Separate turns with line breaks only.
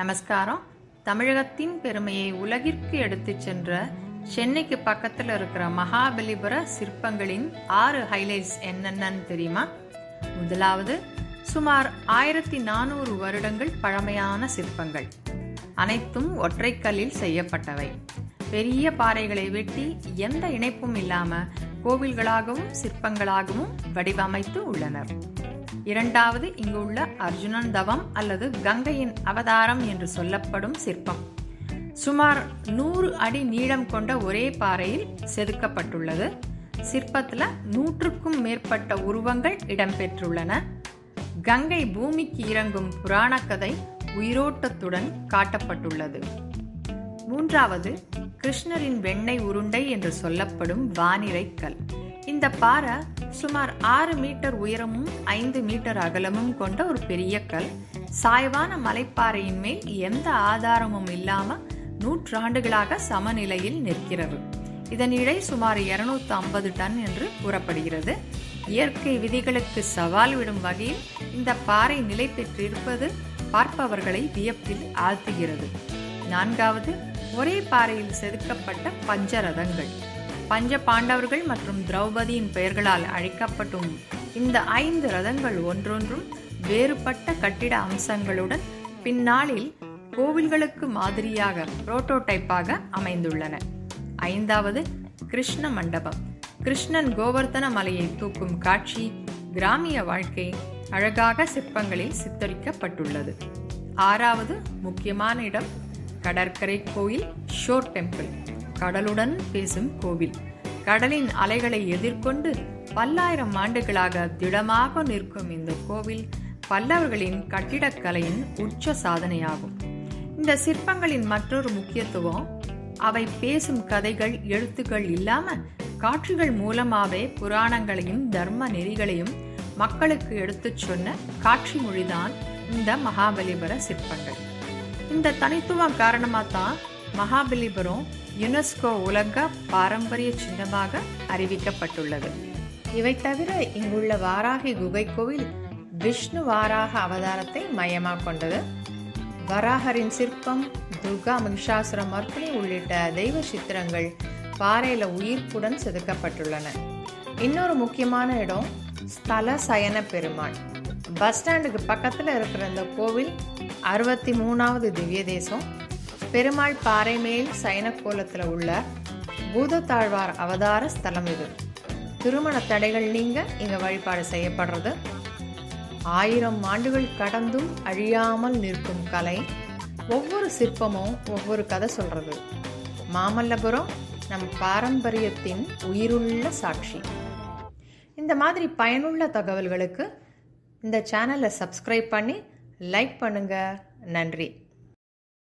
நமஸ்காரம். தமிழகத்தின் பெருமையை உலகிற்கு எடுத்துச் சென்ற சென்னைக்கு பக்கத்தில் இருக்கிற மகாபலிபுர சிற்பங்களின் ஆறு ஹைலைட்ஸ் என்னென்னு தெரியுமா? முதலாவது சுமார் ஆயிரத்தி நானூறு வருடங்கள் பழமையான சிற்பங்கள். அனைத்தும் ஒற்றைக்கல்லில் செய்யப்பட்டவை. பெரிய பாறைகளை வெட்டி எந்த இணைப்பும் இல்லாம கோவில்களாகவும் சிற்பங்களாகவும் வடிவமைத்து உள்ளனர். இரண்டாவது இங்குள்ள அர்ஜுனன் தவம் அல்லது கங்கையின் அவதாரம் என்று சொல்லப்படும் சிற்பம். சுமார் நூறு அடி நீளம் கொண்ட ஒரே பாறையில் செதுக்கப்பட்டுள்ளது. சிற்பத்தில் நூற்றுக்கும் மேற்பட்ட உருவங்கள் இடம்பெற்றுள்ளன. கங்கை பூமிக்கு இறங்கும் புராண கதை உயிரோட்டத்துடன் காட்டப்பட்டுள்ளது. மூன்றாவது கிருஷ்ணரின் வெண்ணெய் உருண்டை என்று சொல்லப்படும் வானிலை கல். இந்த பாறை சுமார் ஆறு மீட்டர் உயரமும் ஐந்து மீட்டர் அகலமும் கொண்ட ஒரு பெரிய கல். சாய்வான மலைப்பாறையின் மேல் எந்த ஆதாரமும் இல்லாம நூற்றாண்டுகளாக சமநிலையில் நிற்கிறது. இதன் இடை சுமார் இருநூத்தி ஐம்பது டன் என்று கூறப்படுகிறது. இயற்கை விதிகளுக்கு சவால் விடும் வகையில் இந்த பாறை நிலை பெற்றிருப்பது பார்ப்பவர்களை வியப்பில் ஆழ்த்துகிறது. நான்காவது ஒரே பாறையில் செதுக்கப்பட்ட பஞ்சரதங்கள் பஞ்ச பாண்டவர்கள் மற்றும் திரௌபதியின் பெயர்களால் அழைக்கப்பட்டும் இந்த ஐந்து ரதங்கள் ஒன்றொன்றும் வேறுபட்ட கட்டிட அம்சங்களுடன் பின்னாளில் கோவில்களுக்கு மாதிரியாக புரோட்டோடைப்பாக அமைந்துள்ளன. ஐந்தாவது கிருஷ்ண மண்டபம். கிருஷ்ணன் கோவர்த்தன மலையை தூக்கும் காட்சி கிராமிய வாழ்க்கை அழகாக சிற்பங்களில் சித்தரிக்கப்பட்டுள்ளது. ஆறாவது முக்கியமான இடம் கடற்கரை கோயில் ஷோர் டெம்பிள். கடலுடன் பேசும் கோவில். கடலின் அலைகளை எதிர்கொண்டு பல்லாயிரம் ஆண்டுகளாக திடமாக நிற்கும் இந்த கோவில் பல்லவர்களின் கட்டிடக்கலையின் உச்ச சாதனையாகும். இந்த சிற்பங்களின் மற்றொரு முக்கியத்துவம் அவை பேசும் கதைகள் எழுத்துக்கள் இல்லாம காட்சிகள் மூலமாவே புராணங்களையும் தர்ம நெறிகளையும் மக்களுக்கு எடுத்துச் சொன்ன காட்சி மொழிதான் இந்த மகாபலிபுர சிற்பங்கள். இந்த தனித்துவம் காரணமாக தான் மகாபலிபுரம் யுனெஸ்கோ உலக பாரம்பரிய சின்னமாக அறிவிக்கப்பட்டுள்ளது. இவை தவிர இங்குள்ள வாராகி குகை கோவில் விஷ்ணு வாராக அவதாரத்தை மையமாக கொண்டது. வராகரின் சிற்பம் துர்கா மகிஷாசுர மர்த்தினி உள்ளிட்ட தெய்வ சித்திரங்கள் பாறையில் உயிர்ப்புடன் செதுக்கப்பட்டுள்ளன. இன்னொரு முக்கியமான இடம் ஸ்தல சயன பெருமாள். பஸ் ஸ்டாண்டுக்கு பக்கத்தில் இருக்கிற இந்த கோவில் அறுபத்தி மூணாவது திவ்ய தேசம். பெருமாள் பாறை மேல் சயனக்கோலத்தில் உள்ள பூதத்தாழ்வார் அவதார ஸ்தலம் இது. திருமண தடைகள் நீங்க இங்க வழிபாடு செய்யப்படுறது. ஆயிரம் ஆண்டுகள் கடந்தும் அழியாமல் நிற்கும் கலை ஒவ்வொரு சிற்பமும் ஒவ்வொரு கதை சொல்றது. மாமல்லபுரம் நம் பாரம்பரியத்தின் உயிருள்ள சாட்சி. இந்த மாதிரி பயனுள்ள தகவல்களுக்கு இந்த சேனலை சப்ஸ்கிரைப் பண்ணி லைக் பண்ணுங்க. நன்றி.